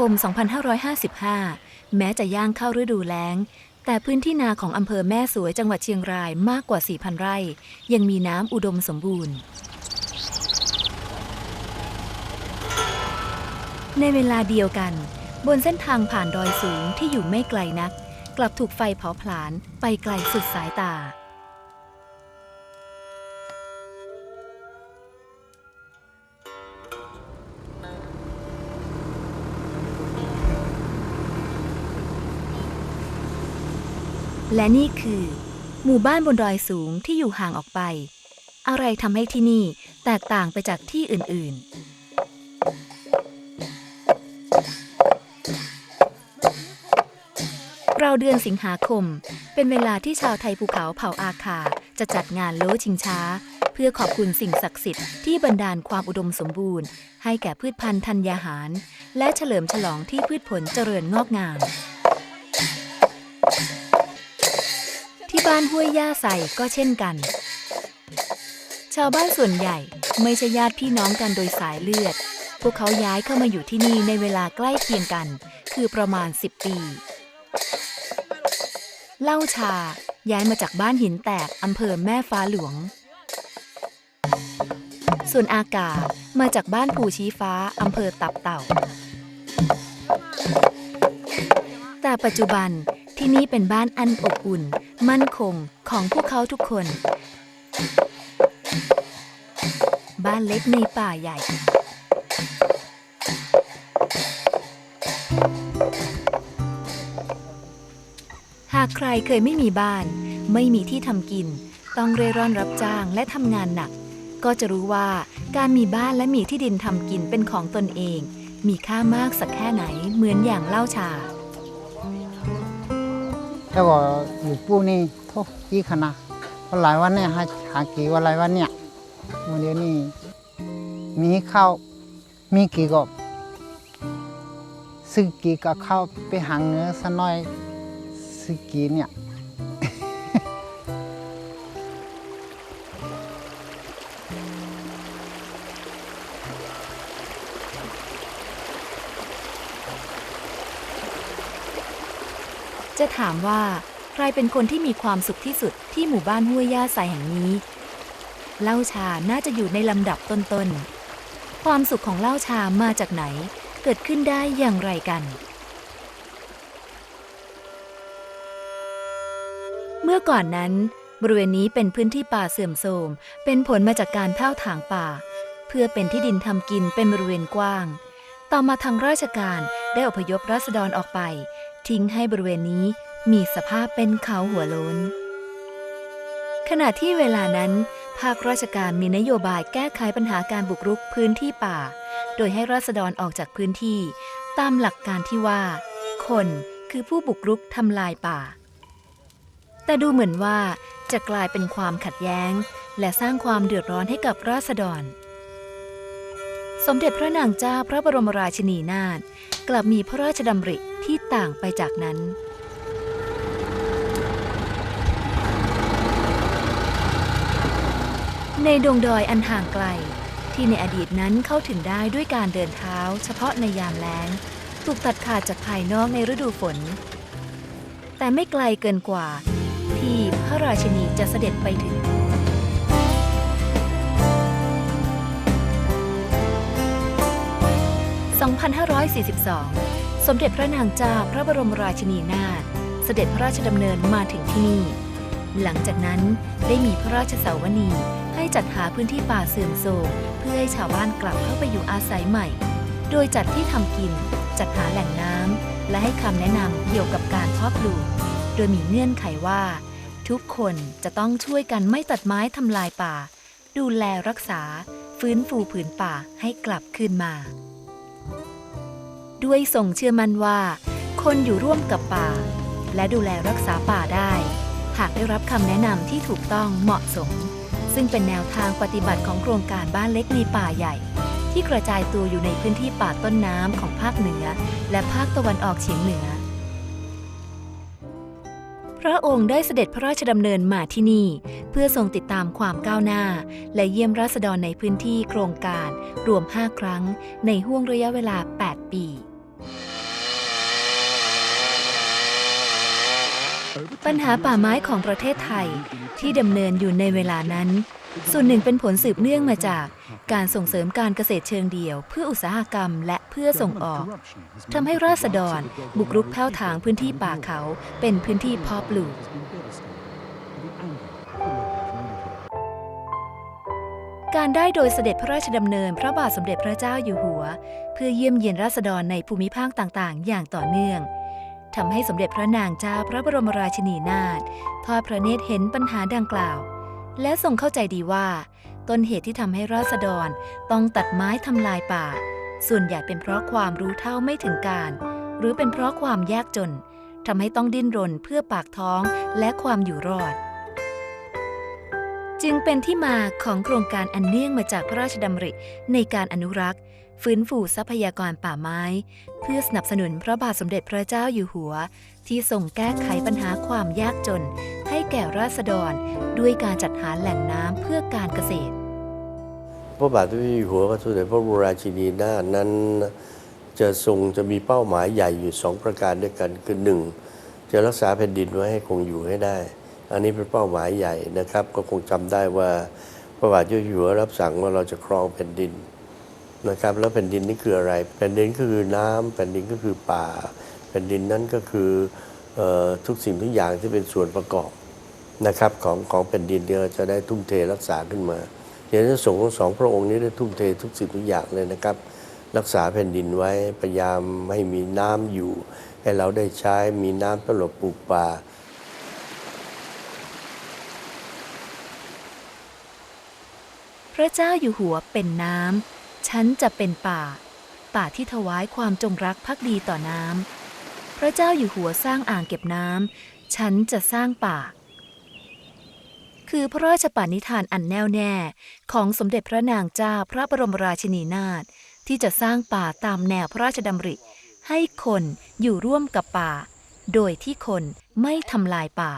มีนาคม 2555 แม้จะย่างเข้าฤดูแล้ง แต่พื้นที่นาของอำเภอแม่สวยจังหวัดเชียงรายมากกว่า 4,000 ไร่ ยังมีน้ำอุดมสมบูรณ์ ในเวลาเดียวกัน บนเส้นทางผ่านดอยสูงที่อยู่ไม่ไกลนัก กลับถูกไฟเผาผลาญไปไกลสุดสายตา และนี่คือ หมู่บ้านบนดอยสูงที่อยู่ห่างออกไป อะไรทำให้ที่นี่แตกต่างไปจากที่อื่น ๆ เราเดือนสิงหาคม เป็นเวลาที่ชาวไทยภูเขาเผ่าอาคาจะจัดงานโลชิงช้า เพื่อขอบคุณสิ่งศักดิ์สิทธิ์ที่บันดาลความอุดมสมบูรณ์ ให้แก่พืชพันธุ์ธัญญาหาร และเฉลิมฉลองที่พืชผลเจริญงอกงาม บ้านห้วยย่าใส่ก็เช่นกัน ชาวบ้านส่วนใหญ่ไม่ใช่ญาติพี่น้องกันโดยสายเลือด พวกเขาย้ายเข้ามาอยู่ที่นี่ในเวลาใกล้เคียงกัน คือประมาณ 10 ปี เล่าชาย้ายมาจากบ้านหินแตกอำเภอแม่ฟ้าหลวง ส่วนอากามาจากบ้านภูชี้ฟ้าอำเภอตับเต่า แต่ปัจจุบัน ที่นี่เป็นบ้านอันอบอุ่น มั่นคงของพวกเขาทุกคน บ้านเล็กในป่าใหญ่ หากใครเคยไม่มีบ้าน ไม่มีที่ทำกิน ต้องเร่ร่อนรับจ้างและทำงานหนัก ก็จะรู้ว่าการมีบ้านและมีที่ดินทำกินเป็นของตนเอง มีค่ามากสักแค่ไหนเหมือนอย่างเล่าชา แล้วก็อยู่ปูนี่โทษกี่ขนาดเพราะหลายวันเนี่ยหาหากี่วันหลายวันเนี่ยวันเดียวนี่มีข้าวมีกี่กบซื้อกี่ก็เข้าวไปหาเงินสักหน่อยซื้อกี่เนี่ย จะถามว่า ใครเป็นคนที่มีความสุขที่สุดที่หมู่บ้านห้วยย่าใสแห่งนี้ เล่าชาน่าจะอยู่ในลำดับต้นๆ ความสุขของเล่าชามาจากไหน เกิดขึ้นได้อย่างไรกันเมื่อก่อนนั้น บริเวณนี้เป็นพื้นที่ป่าเสื่อมโทรมเป็นผลมาจากการเท่าถางป่า เพื่อเป็นที่ดินทำกินเป็นบริเวณกว้าง ต่อมาทางราชการได้อพยพราษฎรออกไป ทิ้งให้บริเวณนี้มีสภาพเป็นเขาหัวโล้นขณะที่เวลานั้น ภาคราชการมีนโยบายแก้ไขปัญหาการบุกรุกพื้นที่ป่า โดยให้ราษฎรออกจากพื้นที่ ตามหลักการที่ว่า คนคือผู้บุกรุกทำลายป่า แต่ดูเหมือนว่าจะกลายเป็นความขัดแย้ง และสร้างความเดือดร้อนให้กับราษฎร สมเด็จพระนางเจ้าพระบรมราชินีนาถ กลับมีพระราชดำริที่ต่างไปจากนั้น ในดงดอยอันห่างไกล ที่ในอดีตนั้นเข้าถึงได้ด้วยการเดินเท้า เฉพาะในยามแล้ง ถูกตัดขาดจากภายนอกในฤดูฝน แต่ไม่ไกลเกินกว่า ที่พระราชินีจะเสด็จไปถึง 2542 สมเด็จพระนางเจ้าพระบรมราชินีนาถเสด็จพระราชดำเนินมาถึงที่นี่ หลังจากนั้นได้มีพระราชสาวนีให้จัดหาพื้นที่ป่าเสื่อมโทรมเพื่อให้ชาวบ้านกลับเข้าไปอยู่อาศัยใหม่ โดยจัดที่ทำกิน จัดหาแหล่งน้ำและให้คำแนะนำเกี่ยวกับการเพาะปลูก โดยมีเงื่อนไขว่า ทุกคนจะต้องช่วยกันไม่ตัดไม้ทำลายป่า ดูแลรักษา ฟื้นฟูผืนป่าให้กลับคืนมา ด้วยทรงเชื่อมั่นว่า คนอยู่ร่วมกับป่า และดูแลรักษาป่าได้ หากได้รับคำแนะนำที่ถูกต้องเหมาะสม ซึ่งเป็นแนวทางปฏิบัติของโครงการบ้านเล็กในป่าใหญ่ ที่กระจายตัวอยู่ในพื้นที่ป่าต้นน้ำของภาคเหนือ และภาคตะวันออกเฉียงเหนือ พระองค์ได้เสด็จพระราชดำเนินมาที่นี่ เพื่อทรงติดตามความก้าวหน้า และเยี่ยมราษฎรในพื้นที่โครงการรวม 5 ครั้งในห่วงระยะเวลา 8 ปี ปัญหาป่าไม้ของประเทศไทยที่ดำเนินอยู่ในเวลานั้น ส่วนหนึ่งเป็นผลสืบเนื่องมาจากการส่งเสริมการเกษตรเชิงเดี่ยว เพื่ออุตสาหกรรมและเพื่อส่งออกทำให้ราษฎรบุกรุกแผ้วถางพื้นที่ป่าเขาเป็นพื้นที่เพาะปลูก การได้โดยเสด็จพระราชดำเนิน พระบาทสมเด็จพระเจ้าอยู่หัว เพื่อเยี่ยมเยียนราษฎรในภูมิภาคต่างๆ อย่างต่อเนื่องทำให้สมเด็จพระนางเจ้าพระบรมราชินีนาถทอดพระเนตรเห็นปัญหาดังกล่าว และทรงเข้าใจดีว่า ต้นเหตุที่ทำให้ราษฎรต้องตัดไม้ทำลายป่า ส่วนใหญ่เป็นเพราะความรู้เท่าไม่ถึงการ หรือเป็นเพราะความยากจนทำให้ต้องดิ้นรนเพื่อปากท้องและความอยู่รอด จึงเป็นที่มาของโครงการอันเนื่องมาจากพระราชดำริในการอนุรักษ์ ฟื้นฟูทรัพยากรป่าไม้ เพื่อสนับสนุนพระบาทสมเด็จพระเจ้าอยู่หัว ที่ทรงแก้ไขปัญหาความยากจน ให้แก่ราษฎร ด้วยการจัดหาแหล่งน้ำเพื่อการเกษตร พระบาทสมเด็จอยู่หัวพระสมเด็จพระบรมราชินีนาถนั้นจะทรงจะมีเป้าหมายใหญ่อยู่สองประการด้วยกันคือหนึ่งจะรักษาแผ่นดินไว้ให้คงอยู่ให้ได้ อันนี้เป็นเป้าหมายใหญ่นะครับ ก็คงจำได้ว่าพระบาทเด็จอยู่หัวรับสั่งว่าเราจะครองแผ่นดินนะครับ แล้วแผ่นดินนี่คืออะไร แผ่นดินก็คือน้ำแผ่นดินก็คือป่า แผ่นดินนั้นก็คืออทุกสิ่งทุกอย่างที่เป็นส่วนประกอบนะครับของของแผ่นดินเนี่ยจะได้ทุ่มเทรักษาขึ้นมาเดี๋ยวจะสงส์ทั้งสองพระองค์นี้ได้ทุ่มเททุกสิ่งทุกอย่างเลยนะครับ รักษาแผ่นดินไว้พยายามให้มีน้ำอยู่ ให้เราได้ใช้มีน้ำสำหรับปลูกป่า ระเจ้าอยู่หัวเป็นน้ำ ฉันจะเป็นป่า ป่าที่ถวายความจงรักภักดีต่อน้ำ พระเจ้าอยู่หัวสร้างอ่างเก็บน้ำ ฉันจะสร้างป่า คือพระราชปณิธานอันแน่วแน่ ของสมเด็จพระนางเจ้าพระบรมราชินีนาถที่จะสร้างป่าตามแนวพระราชดำริ ให้คนอยู่ร่วมกับป่า โดยที่คนไม่ทำลายป่า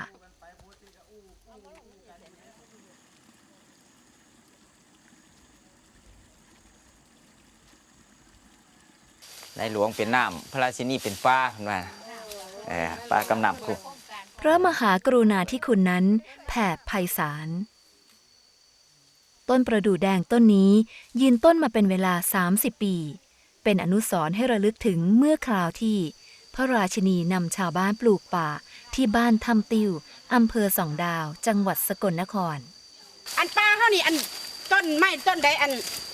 ในหลวงเป็นน้ำพระราชินีเป็นฟ้าเห็นไหมเออฟ้ากำนำคู่พระมหากรุณาธิคุณนั้นแผ่ไพศาล ต้นประดู่แดงต้นนี้ยืนต้นมาเป็นเวลา 30 ปี เป็นอนุสรณ์ให้ระลึกถึงเมื่อคราวที่ พระราชินีนำชาวบ้านปลูกป่าที่บ้านทำติวอำเภอสองดาว จังหวัดสกลนคร อันป้าเขานี่อันต้นไม้ต้นใดอัน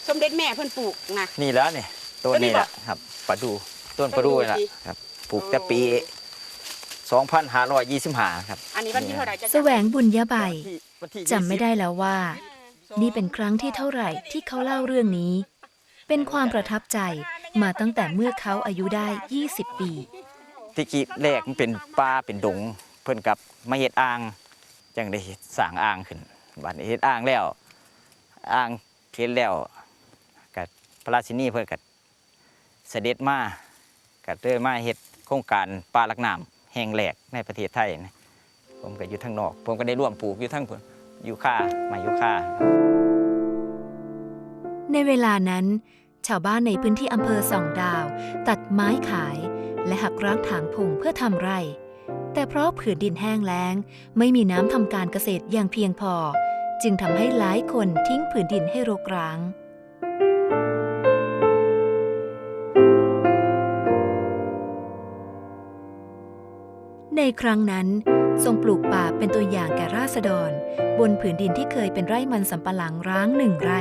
สมเด็จแม่เพิ่นปลูกนะนี่แล้วเนี่ย ต้นต้นนี้นี้บ่แหละครับประดูต้นประดูประดูนี่แหละสิครับปลูกแต่ปี2525ครับอันนี้วันที่เท่าไหร่จะแสวงบุญยาใบวันที่วันที่จำไม่ได้แล้วว่า นี่เป็นครั้งที่เท่าไหร่ที่เขาเล่าเรื่องนี้ เป็นความประทับใจมาตั้งแต่เมื่อเขาอายุได้ 20 ปีที่กี้แรกมันเป็นป่าเป็นดง เพิ่นกับมาเฮ็ดอ่างจังได้เฮ็ดสร้างอ่างขึ้นบัดนี้เฮ็ดอ่างแล้วอ่างเฮ็ดแล้วกับพระราชินีเพิ่นก็ เสด็จมาก็เลยมาเฮ็ดโครงการป่าลักน้ำแห่งแรกในประเทศไทยนะผมก็อยู่ทางนอก ผมก็ได้ร่วมปลูกอยู่ทั้งพุ่นอยู่ค่ามาอยู่ค่าในเวลานั้น ชาวบ้านในพื้นที่อำเภอสองดาว ตัดไม้ขาย และหักร้างถางพงเพื่อทำไร่ แต่เพราะผืนดินแห้งแล้ง ไม่มีน้ำทำการเกษตรอย่างเพียงพอ จึงทำให้หลายคนทิ้งผืนดินให้รกร้าง ในครั้งนั้น ทรงปลูกป่าเป็นตัวอย่างแก่ราษฎร บนผืนดินที่เคยเป็นไร่มันสำปะหลังร้างหนึ่งไร่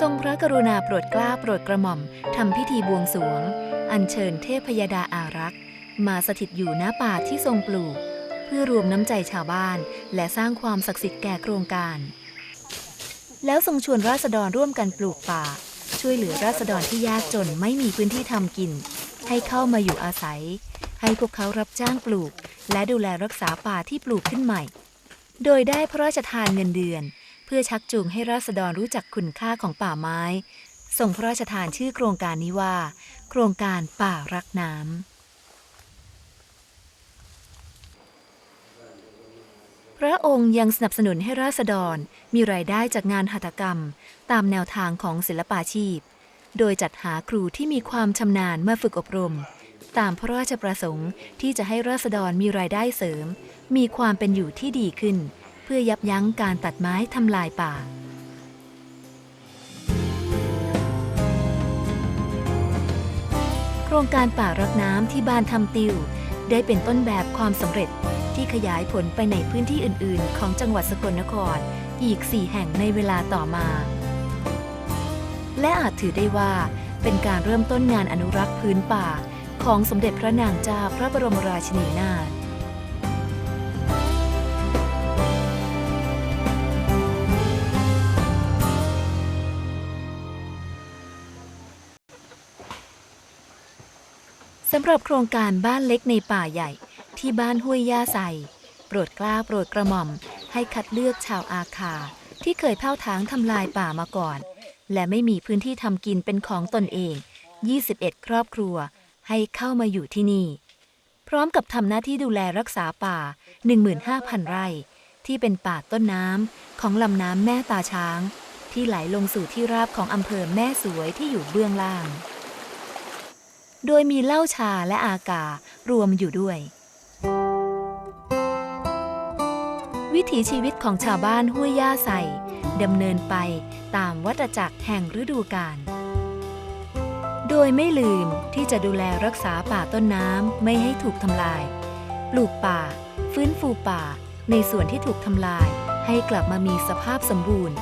ทรงพระกรุณาโปรดกล้าโปรดกระหม่อมทำพิธีบวงสรวง อัญเชิญเทพยดาอารักษ์ มาสถิตอยู่ณป่าที่ทรงปลูก เพื่อรวมน้ำใจชาวบ้าน และสร้างความศักดิ์สิทธิ์แก่โครงการ แล้วทรงชวนราษฎรร่วมกันปลูกป่า ช่วยเหลือราษฎรที่ยากจนไม่มีพื้นที่ทำกิน ให้เข้ามาอยู่อาศัย ให้พวกเขารับจ้างปลูก และดูแลรักษาป่าที่ปลูกขึ้นใหม่ โดยได้พระราชทานเงินเดือน เพื่อชักจูงให้ราษฎรรู้จักคุณค่าของป่าไม้ ส่งพระราชทานชื่อโครงการนี้ว่า โครงการป่ารักน้ำพระองค์ยังสนับสนุนให้ราษฎรมีรายได้จากงานหัตถกรรม ตามแนวทางของศิลปาชีพ โดยจัดหาครูที่มีความชำนาญมาฝึกอบรม ตามพระราชประสงค์ที่จะให้ราษฎรมีรายได้เสริม มีความเป็นอยู่ที่ดีขึ้น เพื่อยับยั้งการตัดไม้ทำลายป่าโครงการป่ารักน้ำที่บ้านทำติว ได้เป็นต้นแบบความสำเร็จที่ขยายผลไปในพื้นที่อื่น ๆ ของจังหวัดสกลนครอีก 4 แห่งในเวลาต่อมา และอาจถือได้ว่าเป็นการเริ่มต้นงานอนุรักษ์พื้นป่า ของสมเด็จพระนางเจ้าพระบรมราชินีนาถสำหรับโครงการบ้านเล็กในป่าใหญ่ที่บ้านห้วยย่าใสโปรดกล้าโปรดกระหม่อมให้คัดเลือกชาวอาคาที่เคยเผาทางทำลายป่ามาก่อน และไม่มีพื้นที่ทำกินเป็นของตนเอง 21 ครอบครัว ให้เข้ามาอยู่ที่นี่ พร้อมกับทำหน้าที่ดูแลรักษาป่า 15,000 ไร่ ที่เป็นป่าต้นน้ำของลำน้ำแม่ตาช้าง ที่ไหลลงสู่ที่ราบของอำเภอแม่สวยที่อยู่เบื้องล่าง โดยมีเหล้าชาและอาการวมอยู่ด้วย วิถีชีวิตของชาวบ้านห้วยย่าใสดำเนินไปตามวัฏจักรแห่งฤดูกาล โดยไม่ลืมที่จะดูแลรักษาป่าต้นน้ำไม่ให้ถูกทำลาย ปลูกป่า ฟื้นฟูป่า ในส่วนที่ถูกทำลาย ให้กลับมามีสภาพสมบูรณ์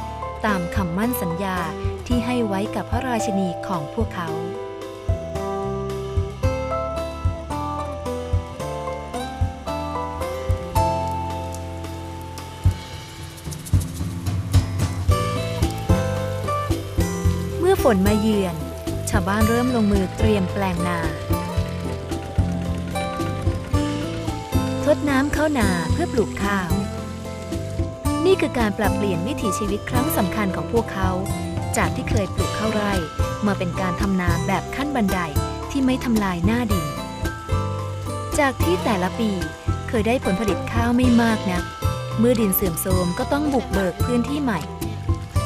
ตามคำมั่นสัญญาที่ให้ไว้กับพระราชนีของพวกเขาเมื่อฝนมาเยือน ชาวบ้านเริ่มลงมือเตรียมแปลงนา ทดน้ำเข้านาเพื่อปลูกข้าว นี่คือการปรับเปลี่ยนวิถีชีวิตครั้งสำคัญของพวกเขา จากที่เคยปลูกข้าวไร่ มาเป็นการทำนาแบบขั้นบันไดที่ไม่ทำลายหน้าดิน จากที่แต่ละปีเคยได้ผลผลิตข้าวไม่มากนัก เมื่อดินเสื่อมโทรมก็ต้องบุกเบิกพื้นที่ใหม่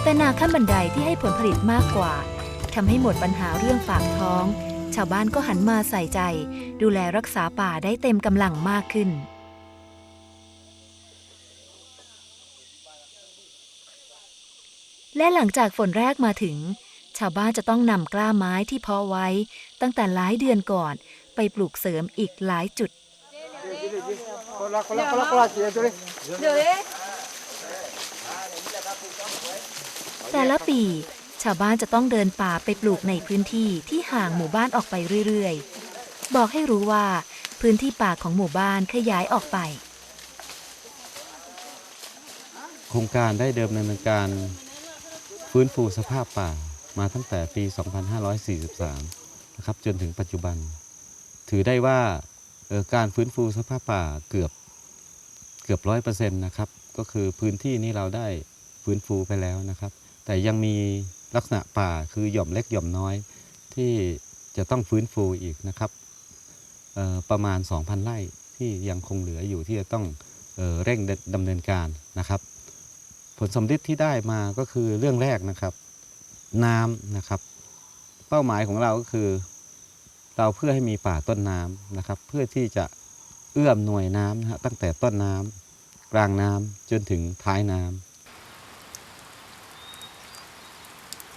แต่นาขั้นบันไดที่ให้ผลผลิตมากกว่า ทำให้หมดปัญหาเรื่องปากท้อง ชาวบ้านก็หันมาใส่ใจ ดูแลรักษาป่าได้เต็มกำลังมากขึ้น และหลังจากฝนแรกมาถึง ชาวบ้านจะต้องนำกล้าไม้ที่เพาะไว้ ตั้งแต่หลายเดือนก่อน ไปปลูกเสริมอีกหลายจุดแต่ละปี ชาวบ้านจะต้องเดินป่าไปปลูกในพื้นที่ที่ห่างหมู่บ้านออกไปเรื่อยๆ บอกให้รู้ว่าพื้นที่ป่าของหมู่บ้านขยายออกไป โครงการได้เดิมดำเนินการฟื้นฟูสภาพป่ามาตั้งแต่ปี 2543 นะครับจนถึงปัจจุบัน ถือได้ว่าการฟื้นฟูสภาพป่าเกือบเกือบร้อยเปอร์เซ็นต์นะครับ ก็คือพื้นที่นี้เราได้ฟื้นฟูไปแล้วนะครับ แต่ยังมี ลักษณะป่าคือหย่อมเล็กหย่อมน้อย ที่จะต้องฟื้นฟูอีกนะครับประมาณ 2,000 ไร่ที่ยังคงเหลืออยู่ที่จะต้องเออเร่งดำเนินการนะครับ ผลสำลิดที่ได้มาก็คือเรื่องแรกนะครับ น้ำนะครับ เป้าหมายของเราก็คือ เราเพื่อให้มีป่าต้นน้ำนะครับ เพื่อที่จะเอื้อมหน่วยน้ำนะฮะตั้งแต่ต้นน้ำกลางน้ำจนถึงท้ายน้ำ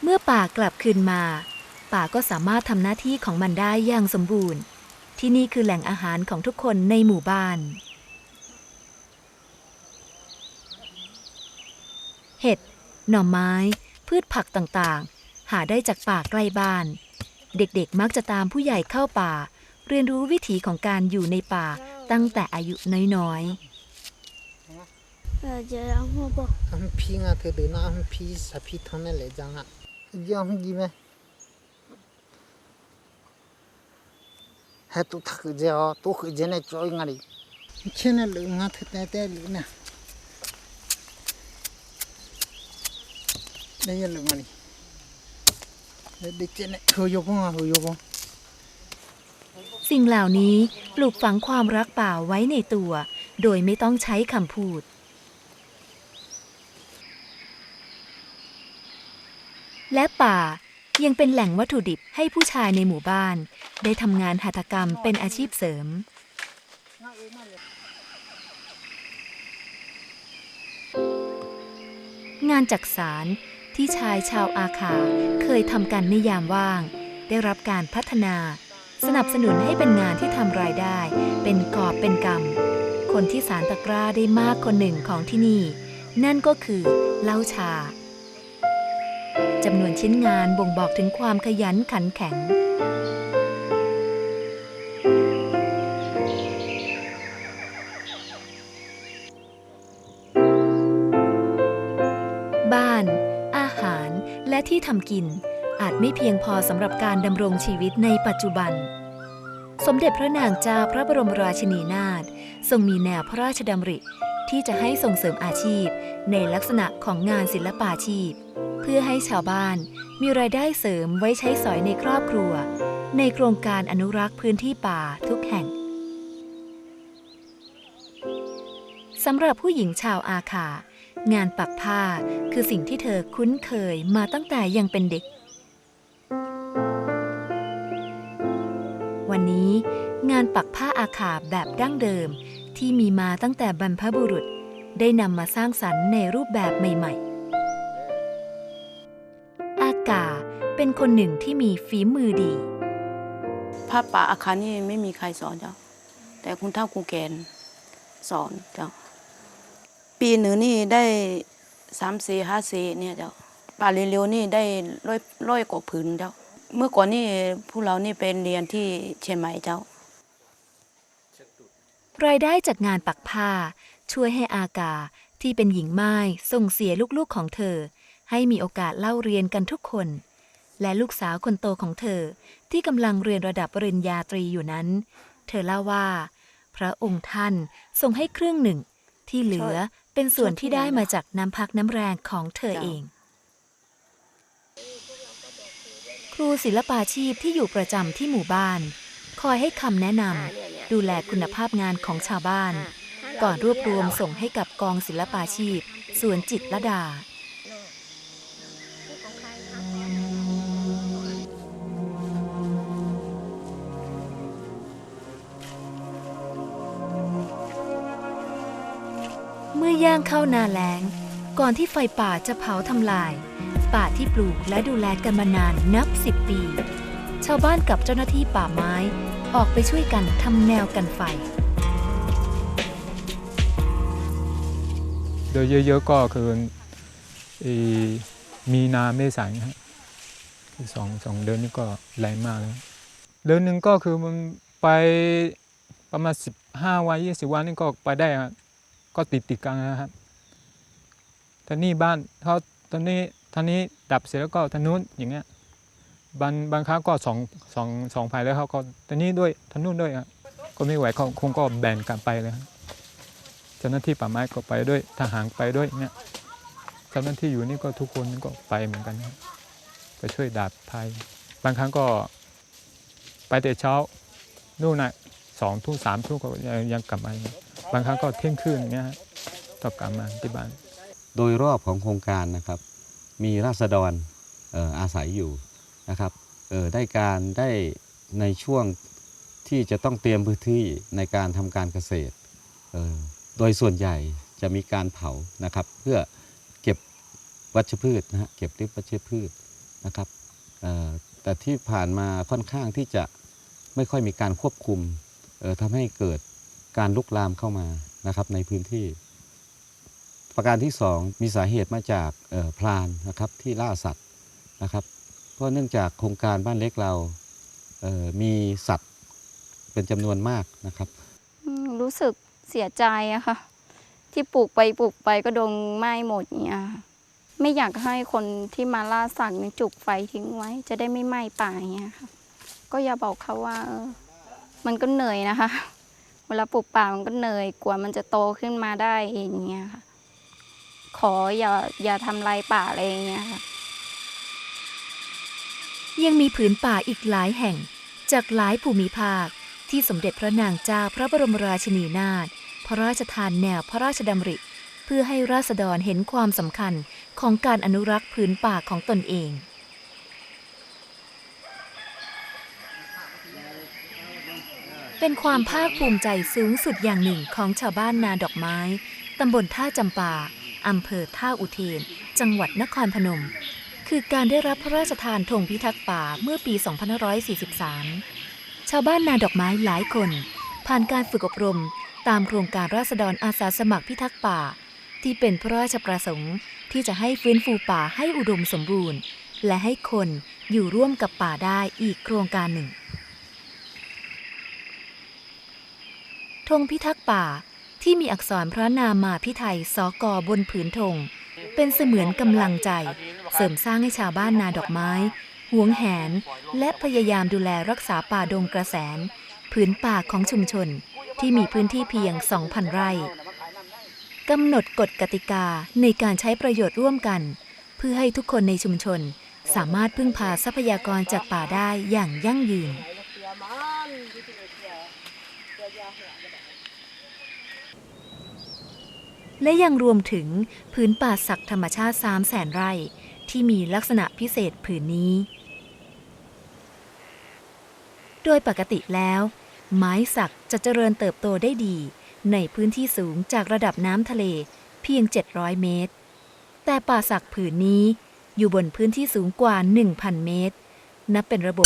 เมื่อ ป่ากลับคืนมา ป่าก็สามารถทำหน้าที่ของมันได้อย่างสมบูรณ์ ที่นี่คือแหล่งอาหารของทุกคนในหมู่บ้าน เห็ด หน่อไม้ พืชผักต่างๆ หาได้จากป่าใกล้บ้าน เด็กๆมักจะตามผู้ใหญ่เข้าป่า เรียนรู้วิถีของการอยู่ในป่าตั้งแต่อายุน้อยๆเออจะเอาหัวบอกอัมพีงาเธอเดินหน้าอัมพีสะพีทั้งนั่นละจังอะ Идем, Диме. Hãy tụ thật dễ họ, tụ khởi dễ này trôi ngay đi. Chứ này lửa ngọt thật này tê lửa nè. Đây là lửa ngay đi. Đây đi chứ này, hư vô bông à, hư vô bông. สิ่งเหล่านี้ปลูกฝังความรักป่าไว้ในตัว โดยไม่ต้องใช้คำพูด และป่ายังเป็นแหล่งวัตถุดิบให้ผู้ชายในหมู่บ้าน ได้ทำงานหัตถกรรมเป็นอาชีพเสริม งานจักสารที่ชายชาวอาคาเคยทำกันในยามว่าง ได้รับการพัฒนา สนับสนุนให้เป็นงานที่ทำรายได้ เป็นกอบเป็นกำคนที่สารตะกร้าได้มากคนหนึ่งของที่นี่ นั่นก็คือเล่าชา จำนวนชิ้นงานบ่งบอกถึงความขยันขันแข็ง บ้าน อาหาร และที่ทำกิน อาจไม่เพียงพอสำหรับการดำรงชีวิตในปัจจุบัน สมเด็จพระนางเจ้าพระบรมราชินีนาถทรงมีแนวพระราชดำริที่จะให้ส่งเสริมอาชีพ ในลักษณะของงานศิลปาชีพ พื่อให้ชาวบ้านมีรายได้เสริมไว้ใช้สอยในครอบครัว ในโครงการอนุรักษ์พื้นที่ป่าทุกแห่งสำหรับผู้หญิงชาวอาคา งานปักผ้าคือสิ่งที่เธอคุ้นเคยมาตั้งแต่ยังเป็นเด็ก วันนี้งานปักผ้าอาขาแบบดั้งเดิมที่มีมาตั้งแต่บรรพบุรุษ ได้นำมาสร้างสรรค์ในรูปแบบใหม่ ๆ เป็นคนหนึ่งที่มีฝีมือดีผ้าป่าอาคารนี่ไม่มีใครสอนเจ้า แต่คุณเท่าคุณแกนสอนเจ้า ปีหนึ่งนี่ได้สามสี่ห้าสี่เนี่ยเจ้าป่าเร็วๆนี่ได้ร้อยร้อยกว่าผืนเจ้า เมื่อก่อนนี่พวกเรานี่เป็นเรียนที่เชียงใหม่เจ้ารายได้จากงานปักผ้า ช่วยให้อากาที่เป็นหญิงไม้ส่งเสียลูกๆของเธอ ให้มีโอกาสเล่าเรียนกันทุกคน และลูกสาวคนโตของเธอที่กำลังเรียนระดับปริญญาตรีอยู่นั้น เธอเล่าว่า พระองค์ท่านทรงให้ครึ่งหนึ่ง ที่เหลือเป็นส่วนที่ได้มาจากน้ำพักน้ำแรงของเธอเอง ครูศิลปาชีพที่อยู่ประจำที่หมู่บ้าน คอยให้คำแนะนำดูแลคุณภาพงานของชาวบ้าน ก่อนรวบรวมส่งให้กับกองศิลปาชีพสวนจิตรลดา ย่างเข้านาแล้ง ก่อนที่ไฟป่าจะเผาทำลาย ป่าที่ปลูกและดูแลกันมานานนับสิบปี ชาวบ้านกับเจ้าหน้าที่ป่าไม้ออกไปช่วยกันทำแนวกันไฟ โดยเยอะๆก็คือมีนาเมษายนฮะคือสองสองเดือนนี้ก็แรงมากเลยเดือนหนึ่งก็คือมันไปประมาณสิบห้าวันยี่สิบวันนี่ก็ไปได้ฮะ ก็ติดติดกันนะครับท่านี่บ้านเขาตอนนี้ท่านี้ดับเสร็จแล้วก็ท่านู้นอย่างเงี้ยบางบางครั้งก็สองสองสองฝ่ายแล้วเขาก็ท่านี้ด้วยท่านู้นด้วยฮะก็ไม่ไหวเขาคงก็แบ่งกันไปเลยฮะเจ้าหน้าที่ป่าไม้ก็ไปด้วยทหารไปด้วยเนี่ยเจ้าหน้าที่อยู่นี่ก็ทุกคนก็ไปเหมือนกันครับไปช่วยดับภัยบางครั้งก็ไปแต่เช้านู่นน่ะสองทุ่มสามทุ่มก็ยังกลับมา บางครั้งก็เที่ยงคืนอย่างเงี้ยตองกลับมาที่บ้าน โดยรอบของโครงการนะครับ มีราษฎรอาศัยอยู่นะครับได้การได้ในช่วงที่จะต้องเตรียมพื้นที่ในการทำการเกษตร โดยส่วนใหญ่จะมีการเผานะครับ เพื่อเก็บวัชพืชนะฮะเก็บริบวัชพืชนะครับแต่ที่ผ่านมาค่อนข้างที่จะไม่ค่อยมีการควบคุมทำให้เกิด การลุกลามเข้ามานะครับในพื้นที่ ประการที่สองมีสาเหตุมาจากพรานนะครับที่ล่าสัตว์นะครับ เพราะเนื่องจากโครงการบ้านเล็กเรามีสัตว์เป็นจำนวนมากนะครับ รู้สึกเสียใจอะค่ะ ที่ปลูกไปปลูกไปก็โดนไหม้หมดเนี่ยไม่อยากให้คนที่มาล่าสัตว์เนี่ยจุกไฟทิ้งไว้ จะได้ไม่ไหม้ป่าเงี้ยค่ะก็อย่าบอกเขาว่าเออมันก็เหนื่อยนะคะ เวลาปลูกป่ามันก็เหนื่อยกว่ามันจะโตขึ้นมาได้อย่างเงี้ยค่ะ ขออย่าอย่าทำลายป่าอะไรอย่างเงี้ยค่ะ ยังมีผืนป่าอีกหลายแห่งจากหลายภูมิภาคที่สมเด็จพระนางเจ้าพระบรมราชินีนาถพระราชทานแนวพระราชดำริ เพื่อให้ราษฎรเห็นความสำคัญของการอนุรักษ์ผืนป่าของตนเอง เป็นความภาคภูมิใจสูงสุดอย่างหนึ่งของชาวบ้านนาดอกไม้ ตำบลท่าจำปา อำเภอท่าอุเทน จังหวัดนครพนม คือการได้รับพระราชทานธงพิทักษ์ป่าเมื่อปี 2543 ชาวบ้านนาดอกไม้หลายคน ผ่านการฝึกอบรม ตามโครงการราษฎรอาสาสมัครพิทักษ์ป่า ที่เป็นพระราชประสงค์ที่จะให้ฟื้นฟูป่าให้อุดมสมบูรณ์ และให้คนอยู่ร่วมกับป่าได้อีกโครงการหนึ่ง ธงพิทักษ์ป่าที่มีอักษรพระนามาพิไทยสกบนผืนธงเป็นเสมือนกำลังใจ เสริมสร้างให้ชาวบ้านนาดอกไม้ หวงแหน และพยายามดูแลรักษาป่าดงกระแสน ผืนป่าของชุมชนที่มีพื้นที่เพียง 2,000 ไร่กำหนดกฎกติกาในการใช้ประโยชน์ร่วมกัน เพื่อให้ทุกคนในชุมชนสามารถพึ่งพาทรัพยากรจากป่าได้อย่างยั่งยืน และยังรวมถึงผืนป่าศักดิ์ธรรมชาติ3 0 0แสนไร่ ที่มีลักษณะพิเศษผืนนี้ โดยปกติแล้ว ไม้สักจะเจริญเติบโตได้ดี ในพื้นที่สูงจากระดับน้ำทะเลเพียง 700 เมตร แต่ป่าสักผืนนี้อยู่บนพื้นที่สูงกว่า 1,000 เมตร นับเป็นระบบ